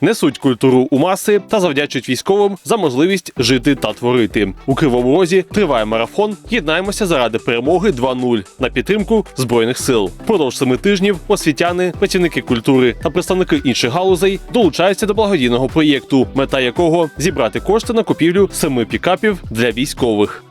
несуть культуру у маси та завдячують військовим за можливість жити та творити. У Кривому Розі триває марафон. Єднаємося заради перемоги 2.0 на підтримку збройних сил. Впродовж семи тижнів освітяни, працівники культури та представники інших галузей долучаються до благодійного проєкту, мета якого зібрати кошти на купівлю семи пікапів для військових.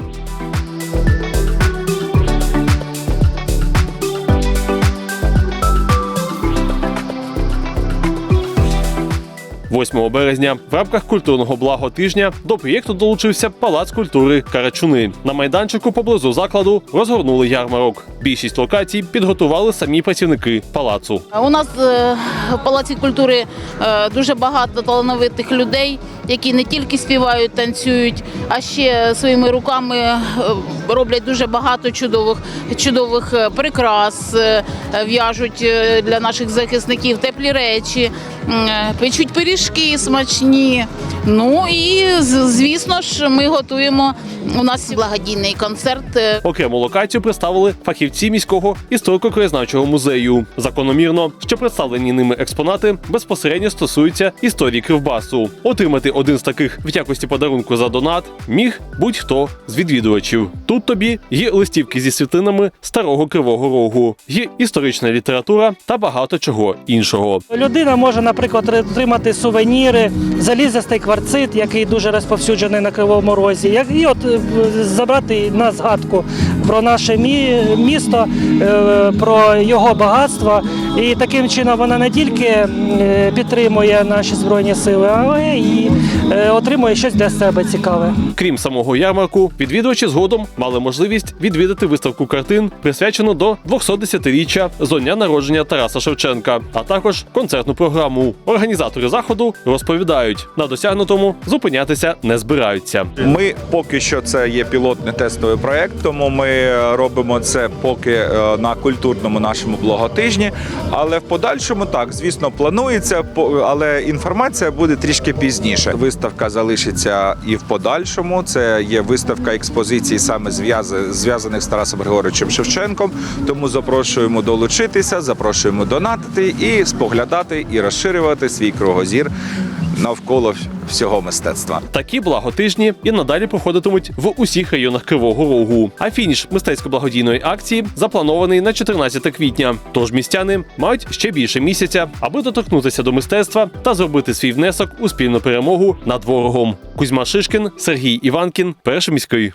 8 березня в рамках культурного благо тижня до проєкту долучився Палац культури Карачуни. На майданчику поблизу закладу розгорнули ярмарок. Більшість локацій підготували самі працівники палацу. У нас е, в Палаці культури е, дуже багато талановитих людей, які не тільки співають, танцюють, а ще своїми руками е, роблять дуже багато чудових, чудових е, прикрас, е, в'яжуть для наших захисників теплі речі, печуть пиріжки смачні. Ну і звісно ж, ми готуємо. У нас благодійний концерт. е, Окрему локацію представили фахівці міського історико-краєзнавчого музею. Закономірно, що представлені ними експонати безпосередньо стосуються історії Кривбасу. Отримати один з таких в якості подарунку за донат міг будь-хто з відвідувачів. Тут тобі є листівки зі світлинами старого кривого рогу, є історична література та багато чого іншого. Людина може, наприклад, отримати сувеніри, залізистий кварцит, який дуже розповсюджений на Кривому Розі, і от е, забрати на згадку про наше місто, е, про його багатство. І таким чином вона не тільки е, підтримує наші збройні сили, але і е, отримує щось для себе цікаве. Крім самого ярмарку, відвідувачі згодом мали можливість відвідати виставку картин, присвячену до 210-річчя зо дня народження Тараса Шевченка, а також концертну програму. Організатори заходу розповідають, на досягнутому зупинятися не збираються. Ми поки що це є пілотний тестовий проект, тому ми робимо це поки е, на культурному нашому блоготижні. Але в подальшому так, звісно, планується, але інформація буде трішки пізніше. Виставка залишиться і в подальшому. Це є виставка експозиції саме зв'язаних з Тарасом Григоровичем Шевченком. Тому запрошуємо долучитися, запрошуємо донатити і споглядати і розширювати свій кругозір навколо всього мистецтва. Такі благотижні і надалі проходитимуть в усіх районах Кривого Рогу. А фініш мистецько-благодійної акції запланований на 14 квітня. Тож містяни мають ще більше місяця, аби доторкнутися до мистецтва та зробити свій внесок у спільну перемогу над ворогом. Кузьма Шишкін, Сергій Іванкін, перший міський.